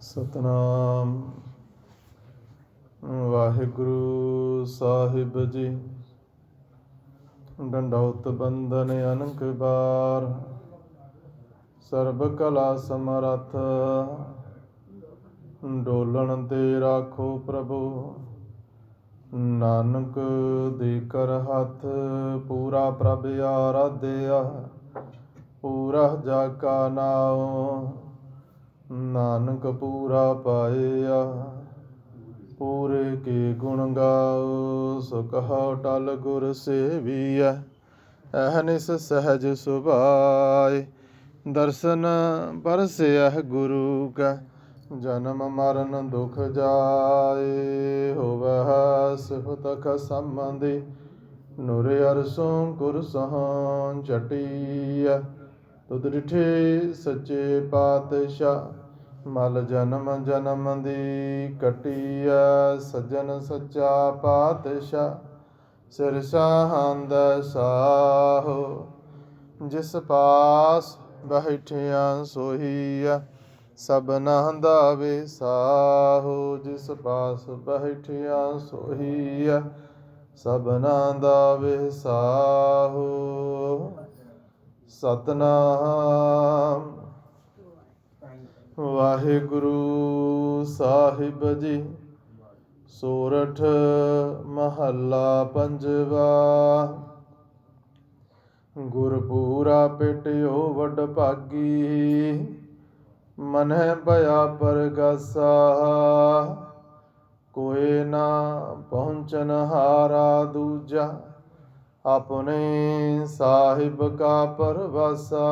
ਸਤਨਾਮ। ਵਾਹਿਗੁਰੂ ਸਾਹਿਬ ਜੀ, ਡੰਡੌਤ ਬੰਦਨ ਅਨੰਕ ਬਾਰ, ਸਰਬ ਕਲਾ ਸਮਰੱਥ, ਡੋਲਣ ਤੇ ਰਾਖੋ ਪ੍ਰਭੂ, ਨਾਨਕ ਦੇ ਕਰ ਹੱਥ, ਪੂਰਾ ਪ੍ਰਭ ਆਰਾਧਿਆ, ਪੂਰਾ ਜਾ ਕਾ ਨਾਉ। ਨਾਨਕ ਪੂਰਾ ਪਾਇਆ, ਪੂਰੇ ਕੇ ਗੁਣ ਗਾਓ ਸੋ ਟਲ ਗੁਰ ਸੇਵੀਐ ਅਹਨਿਸ ਸਹਜ ਸੁਭਾਏ। ਦਰਸ਼ਨ ਪਰਸਿਐ ਗੁਰੂ ਕਾ, ਜਨਮ ਮਰਨ ਦੁਖ ਜਾਏ। ਹੋਵੈ ਸਿਫਤ ਖਸਮੰਦੀ ਨੂਰ ਅਰਸੋਂ ਗੁਰ ਸਹਾਂ ਚਟੀਐ। ਤੁਧ ਡਿਠੇ ਸੱਚੇ ਪਾਤਸ਼ਾਹ, ਮਲ ਜਨਮ ਜਨਮ ਦੀ ਕਟੀਐ ਸੱਜਣ ਸੱਚਾ ਪਾਤਸ਼ਾਹ ਸਿਰ ਸਾਹੰਦ ਸਾਹੋ, ਜਿਸ ਪਾਸ ਬੈਠਿਆ ਸੋਹੀਆ ਸਭਨਾ ਦਾ ਵਿਸਾਹੋ ਜਿਸ ਪਾਸ ਬੈਠਿਆ ਸੋਹੀਆ ਸਭਨਾ ਦਾ ਵਿਸਾਹੋ ਸਤਨਾਮ। ਵਾਹਿਗੁਰੂ ਸਾਹਿਬ ਜੀ, ਸੋਰਠ ਮਹੱਲਾ ਪੰਜਵਾ। ਗੁਰਪੂਰਾ ਪਿਟਿਓ ਵਡ ਭਾਗੀ, ਮਨਹਿ ਭਇਆ ਪਰਗਾਸਾ। ਕੋਏ ਨਾ ਪਹੁੰਚਨ ਹਾਰਾ ਦੂਜਾ ਆਪਣੇ ਸਾਹਿਬ ਕਾ ਪਰਵਾਸਾ।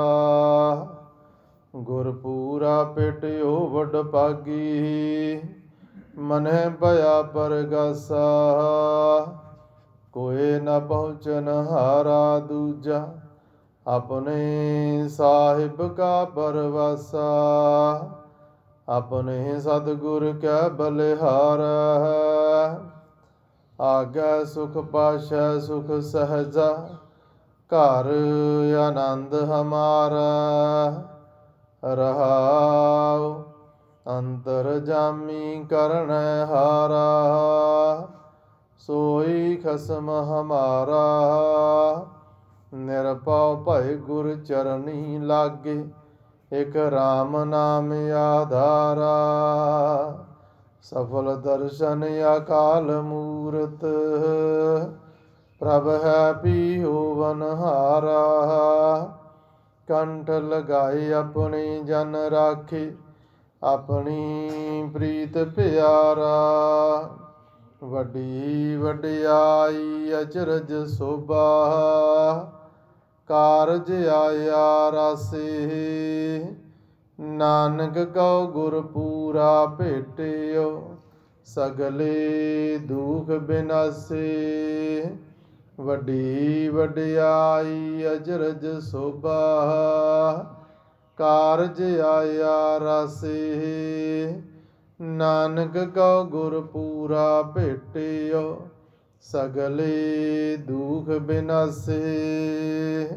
ਗੁਰਪੂਰਾ ਪਿਟਿਓ ਵਡ ਭਾਗੀ, ਮਨਹਿ ਭਇਆ ਪਰਗਾਸਾ। ਕੋਏ ਨ ਪਹੁੰਚਨ ਹਾਰਾ ਦੂਜਾ, ਆਪਣੇ ਸਾਹਿਬ ਕਾ ਪਰਵਾਸਾ। ਆਪਣੇ ਸਤਿਗੁਰ ਕੈ ਬਲਿਹਾਰਾ। ਆਗੈ ਸੁਖ ਪਾਸ਼ੈ ਸੁਖ ਸਹਜਾ, ਘਰ ਆਨੰਦ ਹਮਾਰਾ। ਰਹਾਉ ਅੰਤਰ ਜਾਮੀ ਕਰਨ ਹਾਰਾ, ਸੋਈ ਖਸਮ ਹਮਾਰਾ। ਨਿਰਪਉ ਭਇ ਗੁਰ ਚਰਣੀ ਲਾਗੇ, ਇਕ RAM ਨਾਮ ਆਧਾਰਾ। ਸਫਲ ਦਰਸ਼ਨ ਅਕਾਲ ਮੂਰਤ, ਪ੍ਰਭ ਹੈ ਪੀਹੋਵਨ ਹਾਰਾ ਕੰਠ ਲਗਾਏ ਆਪਣੀ ਜਨ ਰਾਖੇ, ਆਪਣੀ ਪ੍ਰੀਤ ਪਿਆਰਾ। ਵੱਡੀ ਵਡਿਆਈ ਅਚਰਜ ਸੋਭਾ, ਕਾਰਜ ਆਇਆ ਰਾਸੇ। ਨਾਨਕ ਕਉ ਗੁਰ ਪੂਰਾ ਭੇਟਿਓ, ਸਗਲੇ ਦੁਖ ਬਿਨਾਸੇ। ਵੱਡੀ ਵਡਿਆਈ ਅਜਰਜ ਸੋਭਾ, ਕਾਰਜ ਆਇਆ ਰਾਸੇ। ਨਾਨਕ ਕਉ ਗੁਰ ਪੂਰਾ ਭੇਟਿਓ, ਸਗਲੇ ਦੁਖ ਬਿਨਾਸੇ।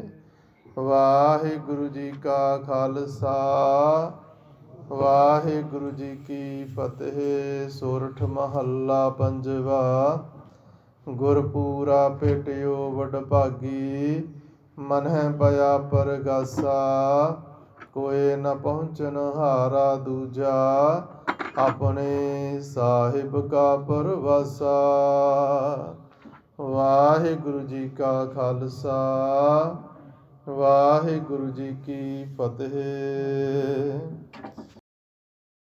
ਵਾਹਿਗੁਰੂ ਜੀ ਕਾ ਖਾਲਸਾ, ਵਾਹਿਗੁਰੂ ਜੀ ਕੀ ਫਤਿਹ। ਸੋਰਠ ਮਹੱਲਾ ਪੰਜਵਾ, ਗੁਰਪੂਰਾ ਭੇਟਿਓ ਵਡ ਭਾਗੀ, ਮਨਹਿ ਪਿਆ ਪਰਗਾਸਾ। ਕੋਏ ਨ ਪਹੁੰਚਨ ਹਾਰਾ ਦੂਜਾ, ਆਪਣੇ ਸਾਹਿਬ ਕਾ ਪਰਵਾਸਾ। ਵਾਹਿਗੁਰੂ ਜੀ ਕਾ ਖਾਲਸਾ ਵਾਹਿਗੁਰੂ ਜੀ ਕੀ ਫਤਿਹ।